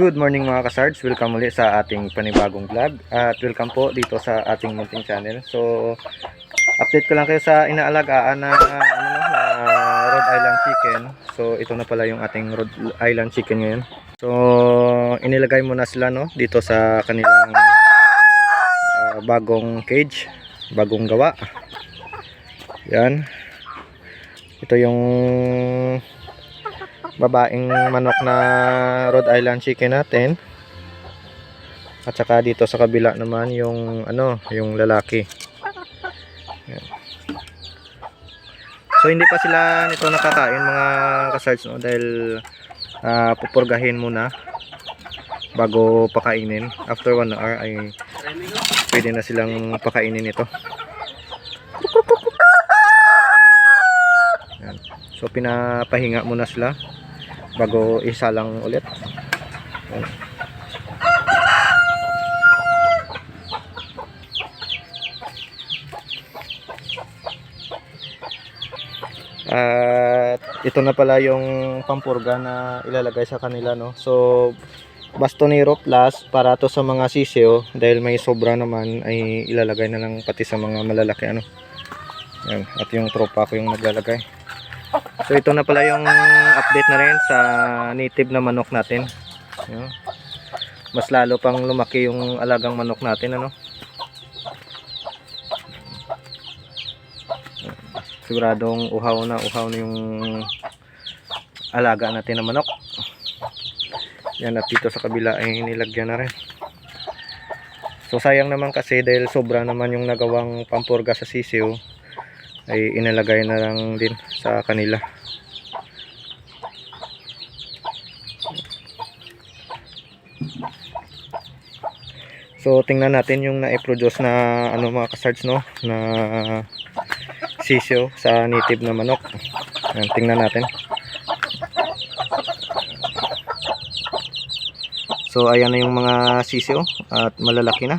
Good morning mga kasards, welcome ulit sa ating panibagong vlog at welcome po dito sa ating munting channel. So, update ko lang kayo sa inaalagaan na, ano, na Rhode Island chicken. So, ito na pala yung ating Rhode Island chicken ngayon. So, inilagay mo na sila no, dito sa kanilang ah, bagong cage, bagong gawa. Yan. Ito yung babaeng manok na Rhode Island chicken natin. At saka dito sa kabila naman yung ano, yung lalaki. So hindi pa sila nito nakakain mga kasards no dahil ah, pupurgahin muna bago pakainin. After 1 hour ay pwede na silang pakainin ito. So pinapahinga muna sila bago isalang ulit. Yan. At ito na pala yung pampurga na ilalagay sa kanila no. So bastonero plus para to sa mga sisiyo dahil may sobra naman ay ilalagay na lang pati sa mga malalaki ano. Yan. At yung tropa ko yung naglalagay. So ito na pala yung update na rin sa native na manok natin. Yan. Mas lalo pang lumaki yung alagang manok natin ano. Siguradong uhaw na uhaw na yung alaga natin na manok. Yan at dito sa kabila ay nilagyan na rin. So sayang naman kasi dahil sobra naman yung nagawang pampurga sa sisiw ay inalagay na lang din sa kanila. So tingnan natin yung na-produce na ano mga kasards no na sisyo sa native na manok. Yan, tingnan natin. So ayan na yung mga sisyo at malalaki na.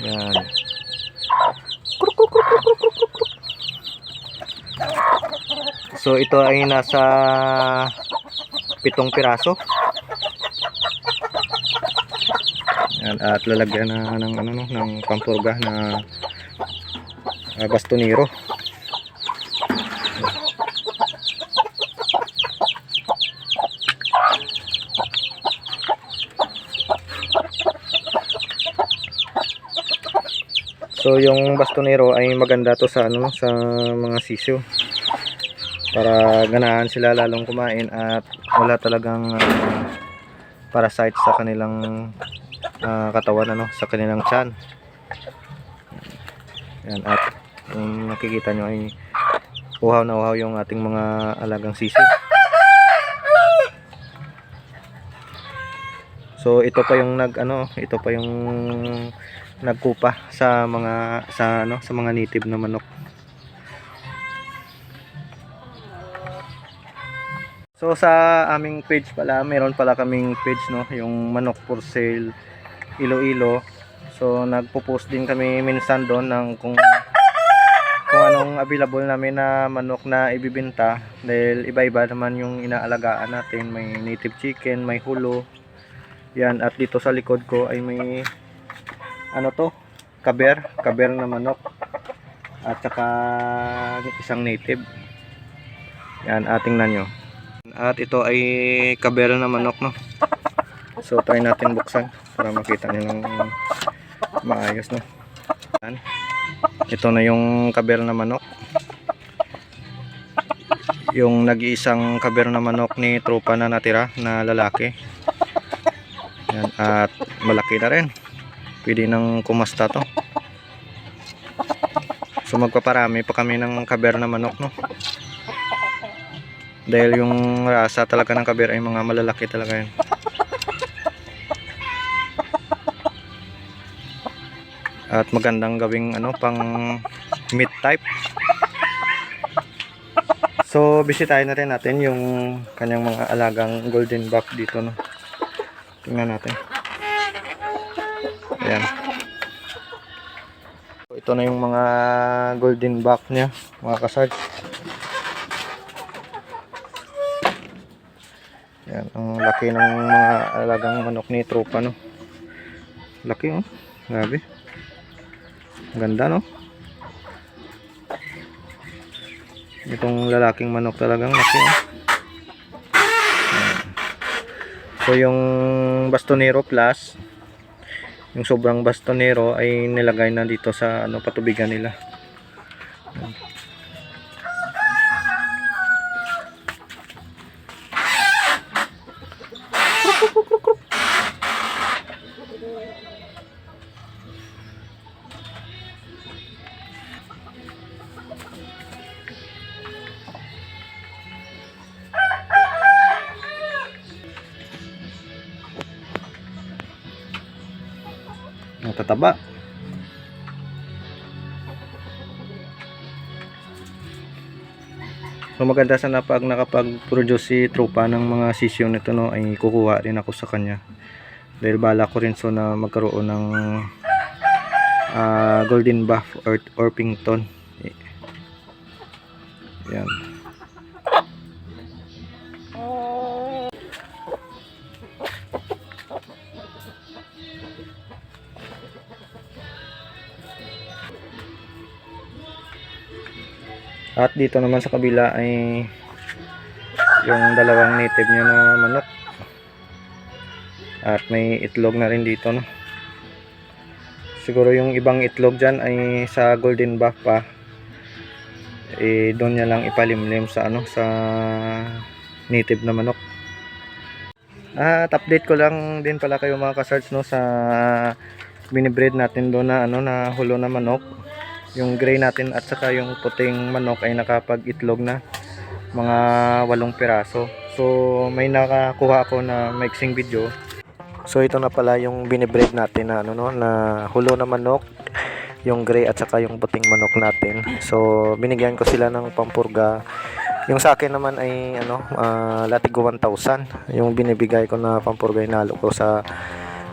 Yan. So ito ay nasa pitong piraso. Yan, at lalagyan na ng ano no, ng pampurga na ah, bastonero. So yung bastonero ay maganda to sa ano sa mga sisyo para ganahan sila lalong kumain at wala talagang ah, parasite sa kanilang ah, katawan ano sa kanilang tiyan. Yan at kung nakikita nyo ay uhaw na uhaw yung ating mga alagang sisyo. So ito pa yung nag ano, ito pa yung nagkupa sa mga sa ano sa mga native na manok. So sa aming page pala, meron pala kaming page no, yung manok for sale Iloilo. So nagpo-post din kami minsan doon ng kung kung anong available namin na manok na ibibenta dahil iba-iba naman yung inaalagaan natin. May native chicken, may hulo. Yan at dito sa likod ko ay may ano to? Kaber, kaber na manok. At saka isang native. Yan, ating na nyo. At ito ay kabera na manok, no? So, try natin buksan para makita nyo ng maayos, no? Yan. Ito na yung kabera na manok. Yung nag-iisang kabera na manok ni tropa na natira na lalaki. Yan, at malaki na rin. Pwede nang kumasta to. So, magpaparami pa kami ng kabera na manok, no? Dahil yung rasa talaga ng kabir ay mga malalaki talaga yan. At magandang gawing ano pang meat type. So bisitahin na rin natin yung kanyang mga alagang golden buck dito no. Tingnan natin. Ayan. Ito na yung mga golden back niya, mga kasarge. Yan, ang laki ng mga alagang manok ni tropa, no? Laki, oh. Grabe. Ganda, no? Itong lalaking manok talagang laki, oh. So, yung bastonero plus, yung sobrang Bastonero ay nilagay na dito sa ano patubigan nila. Natataba. So maganda sana pag nakapag-produce si Tropa ng mga sisyo nito no ay kukuha rin ako sa kanya. Dahil bala ko rin so na magkaroon ng ah, golden buff or Orpington. Eh. Yan. At dito naman sa kabila ay yung dalawang native niya na manok. At may itlog na rin dito no. Siguro yung ibang itlog dyan ay sa golden buff pa. Eh doon niya lang ipalimlim sa ano sa native na manok. At update ko lang din pala kayo mga ka-search no sa binibreed natin doon na ano na hulo na manok yung gray natin at saka yung puting manok ay nakapag-itlog na mga walong piraso. So may nakakuha ako na mixing video. So ito na pala yung binibreed natin na ano no na hulo na manok yung gray at saka yung puting manok natin. So binigyan ko sila ng pampurga. Yung sa akin naman ay ano ah, latigo 1000 yung binibigay ko na pampurga inalo ko sa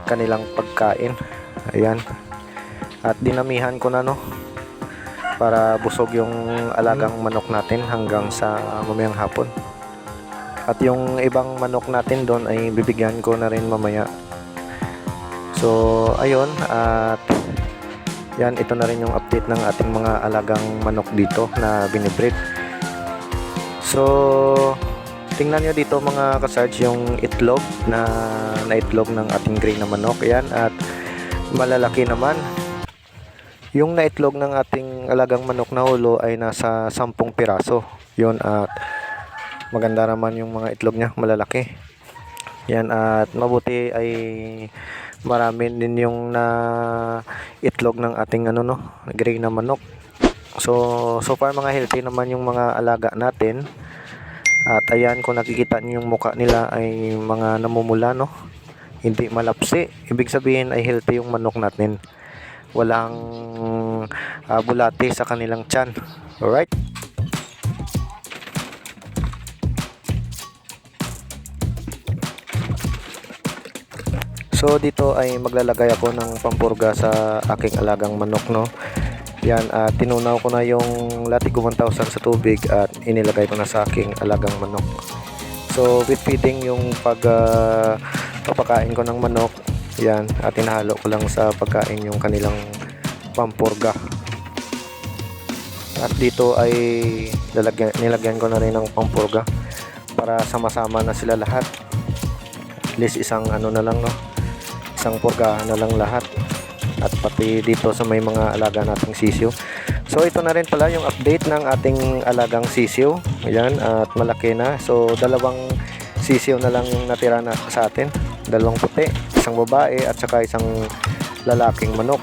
kanilang pagkain. Ayan. At dinamihan ko na no para busog yung alagang manok natin hanggang sa mamayang hapon. At yung ibang manok natin doon ay bibigyan ko na rin mamaya. So, ayun at yan ito na rin yung update ng ating mga alagang manok dito na binibreed. So, tingnan nyo dito mga kasarge yung itlog na na itlog ng ating gray na manok. Yan at malalaki naman yung naitlog ng ating alagang manok na hulo ay nasa 10 piraso. Yun at maganda naman yung mga itlog niya, malalaki. Yan at mabuti ay marami din yung na itlog ng ating ano no, gray na manok. So so far mga healthy naman yung mga alaga natin. At ayan kung nakikita niyo yung muka nila ay mga namumula no. Hindi malapsi. Ibig sabihin ay healthy yung manok natin walang uh, bulate sa kanilang tiyan. Alright? So dito ay maglalagay ako ng pampurga sa aking alagang manok no. Yan at tinunaw ko na yung latigo 1000 sa tubig at inilagay ko na sa aking alagang manok. So with feeding yung pag uh, papakain ko ng manok yan at tinahalo ko lang sa pagkain yung kanilang pampurga. At dito ay lalagyan, nilagyan ko na rin ng pampurga para sama-sama na sila lahat. At least isang ano na lang no. Isang purga na lang lahat. At pati dito sa may mga alaga nating sisiyo. So ito na rin pala yung update ng ating alagang sisiyo. Ayan at malaki na. So dalawang sisiyo na lang yung natira na sa atin. Dalawang puti, isang babae at saka isang lalaking manok.